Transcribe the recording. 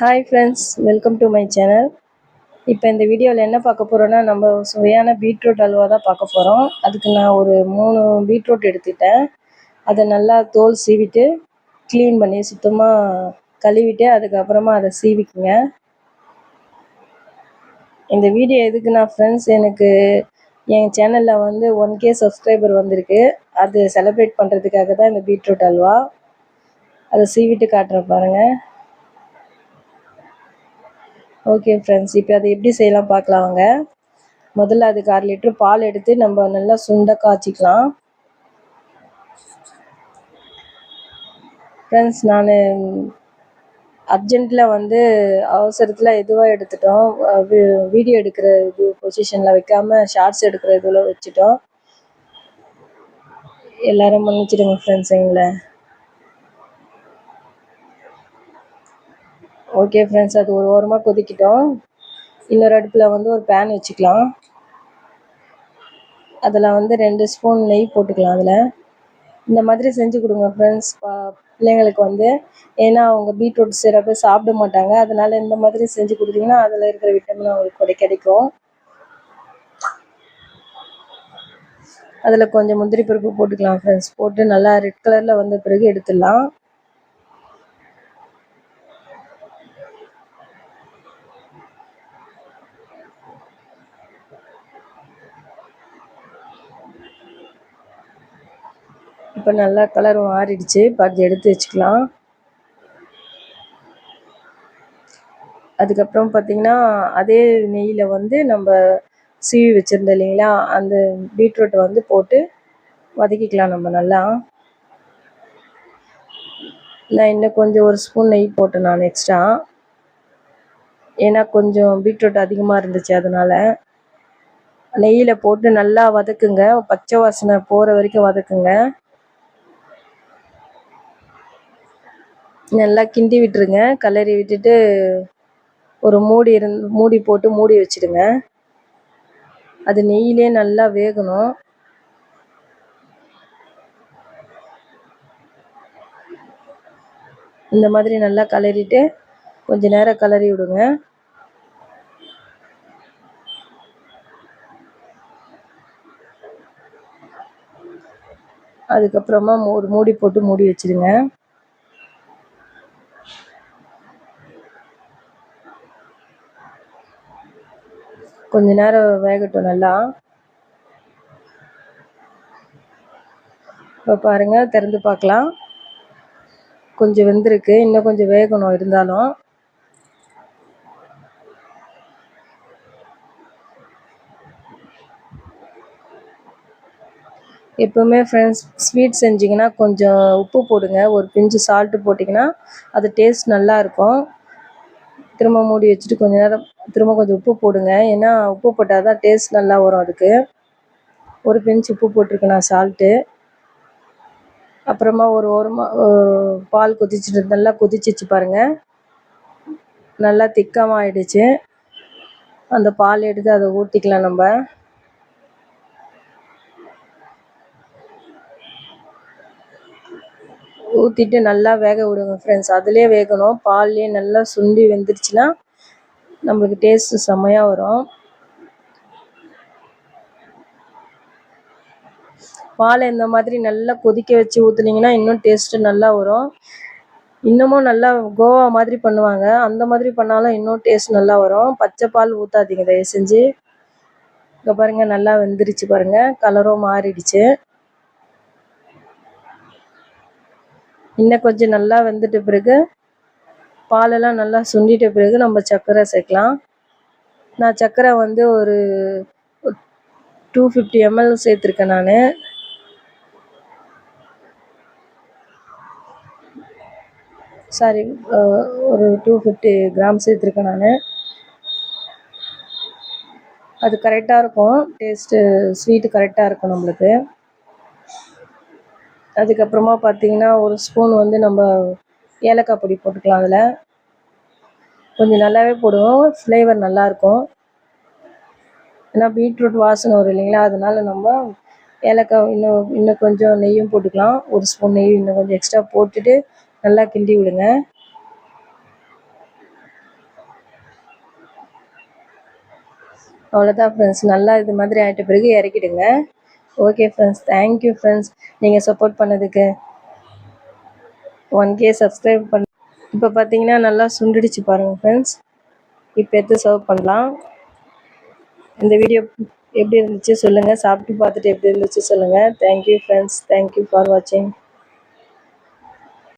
Hi friends welcome to my channel இப்போ இந்த வீடியோவில் என்ன பார்க்க போகிறோன்னா நம்ம சுவையான பீட்ரூட் அல்வா தான் பார்க்க போகிறோம் அதுக்கு நான் ஒரு மூணு பீட்ரூட் எடுத்துட்டேன். அதை நல்லா தோல் சீவிட்டு க்ளீன் பண்ணி சுத்தமாக கழுவிட்டு அதுக்கப்புறமா அதை சீவிக்குங்க. இந்த வீடியோ எதுக்குன்னா ஃப்ரெண்ட்ஸ் எனக்கு என் சேனலில் வந்து ஒன் கே சப்ஸ்கிரைபர் வந்திருக்கு. அது செலிப்ரேட் பண்ணுறதுக்காக தான் இந்த பீட்ரூட் அல்வா. அதை சீவிட்டு காட்டுறேன் பாருங்கள் ஓகே ஃப்ரெண்ட்ஸ் இப்போ அதை எப்படி செய்யலாம் பார்க்கலாம் வாங்க. முதல்ல அதுக்கு அரை லிட்ரு பால் எடுத்து நம்ம நல்லா சுண்ட காய்ச்சிக்கலாம். ஃப்ரெண்ட்ஸ் நான் அர்ஜென்ட்டில் வந்து அவசரத்தில் எதுவாக எடுத்துட்டோம். வீடியோ எடுக்கிற இது பொசிஷனில் வைக்காமல் ஷார்ட்ஸ் எடுக்கிற இதில் வச்சுட்டோம். எல்லோரும் மன்னிச்சிடுங்க ஃப்ரெண்ட்ஸ் எங்களை. ஓகே ஃப்ரெண்ட்ஸ் அது ஒரு ஓரமாக கொதிக்கிட்டோம். இன்னொரு அடுப்பில் வந்து ஒரு பேன் வச்சுக்கலாம். அதில் வந்து ரெண்டு ஸ்பூன் நெய் போட்டுக்கலாம் அதில். இந்த மாதிரி செஞ்சு கொடுங்க ஃப்ரெண்ட்ஸ் பிள்ளைங்களுக்கு வந்து ஏன்னா அவங்க பீட்ரூட் சிறப்பு சாப்பிட மாட்டாங்க. அதனால் இந்த மாதிரி செஞ்சு கொடுத்தீங்கன்னா அதில் இருக்கிற விட்டமின் அவங்களுக்கு கிடைக்கும். அதில் கொஞ்சம் முந்திரி பருப்பு போட்டுக்கலாம் ஃப்ரெண்ட்ஸ் போட்டு நல்லா ரெட் கலரில் வந்த பிறகு எடுத்துடலாம். இப்போ நல்லா கலர் மாறிடுச்சு. பார்த்து எடுத்து வச்சுக்கலாம். அதுக்கப்புறம் பார்த்திங்கன்னா அதே நெய்யில் வந்து நம்ம சீவி வச்சுருந்தோம் இல்லைங்களா? அந்த பீட்ரூட்டை வந்து போட்டு வதக்கிக்கலாம் நம்ம நல்லா. நான் இன்னும் கொஞ்சம் ஒரு ஸ்பூன் நெய் போட்டேன் நான் எக்ஸ்ட்ரா ஏன்னா கொஞ்சம் பீட்ரூட் அதிகமாக இருந்துச்சு அதனால். நெய்யில் போட்டு நல்லா வதக்குங்க. பச்சை வாசனை போகிற வரைக்கும் வதக்குங்க. நல்லா கிண்டி விட்டுருங்க. கலரி விட்டுட்டு ஒரு மூடி இருந் மூடி போட்டு மூடி வச்சுடுங்க. அது நெய்யிலே நல்லா வேகணும். இந்த மாதிரி நல்லா கலரிட்டு கொஞ்ச நேரம் கலரி விடுங்க. அதுக்கப்புறமா ஒரு மூடி போட்டு மூடி வச்சுடுங்க. கொஞ்ச நேரம் வேகட்டும் நல்லா. இப்போ பாருங்கள் திறந்து பார்க்கலாம். கொஞ்சம் வெந்திருக்கு இன்னும் கொஞ்சம் வேகணும் இருந்தாலும். எப்போவுமே ஃப்ரெண்ட்ஸ் ஸ்வீட் செஞ்சிங்கன்னா கொஞ்சம் உப்பு போடுங்க. ஒரு பிஞ்சு சால்ட்டு போட்டிங்கன்னா அது டேஸ்ட் நல்லாயிருக்கும் திரும்ப மூடி வச்சுட்டு கொஞ்ச நேரம் திரும்ப கொஞ்சம் உப்பு போடுங்க. ஏன்னா உப்பு போட்டால் தான் டேஸ்ட் நல்லா வரும் அதுக்கு. ஒரு பிஞ்ச் உப்பு போட்டிருக்கேன் நான் சால்ட்டு அப்புறமா ஒரு ஓரமாக பால் கொதிச்சுட்டு நல்லா கொதிச்சிச்சு பாருங்கள் நல்லா திக்கமாக ஆயிடுச்சு. அந்த பால் எடுத்து அதை ஊற்றிக்கலாம் நம்ம. ஊற்றிட்டு நல்லா வேக விடுங்க ஃப்ரெண்ட்ஸ் அதிலே வேகணும். பால்லேயே நல்லா சுண்டி வெந்துருச்சுன்னா நம்மளுக்கு டேஸ்ட்டு செம்மையாக வரும். பாலை இந்த மாதிரி நல்லா கொதிக்க வச்சு ஊற்றுனீங்கன்னா இன்னும் டேஸ்ட்டு நல்லா வரும். இன்னமும் நல்லா கோவா மாதிரி பண்ணுவாங்க. அந்த மாதிரி பண்ணாலும் இன்னும் டேஸ்ட் நல்லா வரும். பச்சை பால் ஊற்றாதீங்க தயவு செஞ்சு. இங்கே பாருங்கள் நல்லா வெந்துருச்சு பாருங்கள் கலரும் மாறிடுச்சு. இன்னும் கொஞ்சம் நல்லா வெந்துட்டு பிறகு பாலெல்லாம் நல்லா சுண்டிட்ட பிறகு நம்ம சர்க்கரை சேர்க்கலாம். நான் சர்க்கரை வந்து ஒரு டூ ஃபிஃப்டி எம்எல் சேர்த்துருக்கேன் நான். சாரி ஒரு டூ ஃபிஃப்டி கிராம் சேர்த்துருக்கேன் நான். அது கரெக்டாக இருக்கும். டேஸ்ட்டு ஸ்வீட்டு கரெக்டாக இருக்கும் நம்மளுக்கு. அதுக்கப்புறமா பார்த்திங்கன்னா ஒரு ஸ்பூன் வந்து நம்ம ஏலக்காய் பொடி போட்டுக்கலாம் அதில். கொஞ்சம் நல்லாவே போடுவோம். ஃப்ளேவர் நல்லாயிருக்கும் ஏன்னா பீட்ரூட் வாசனை வரும் இல்லைங்களா? அதனால் நம்ம ஏலக்காய் இன்னும் இன்னும் கொஞ்சம் நெய்யும் போட்டுக்கலாம். ஒரு ஸ்பூன் நெய் இன்னும் கொஞ்சம் எக்ஸ்ட்ரா போட்டுட்டு நல்லா கிண்டி விடுங்க. அவ்வளோதான் ஃப்ரெண்ட்ஸ் நல்லா இது மாதிரி ஆகிட்ட பிறகு இறக்கிடுங்க. Okay friends thank you friends நீங்கள் சப்போர்ட் பண்ணதுக்கு. ஒன் கே சப்ஸ்கிரைப் பண்ண இப்போ பார்த்தீங்கன்னா நல்லா சுண்டிடுச்சு பாருங்கள் ஃப்ரெண்ட்ஸ் இப்போ எடுத்து சர்வ் பண்ணலாம். இந்த வீடியோ எப்படி இருந்துச்சு சொல்லுங்கள் சாப்பிட்டு பார்த்துட்டு எப்படி இருந்துச்சு சொல்லுங்கள் தேங்க்யூ ஃப்ரெண்ட்ஸ் தேங்க்யூ ஃபார் வாட்சிங்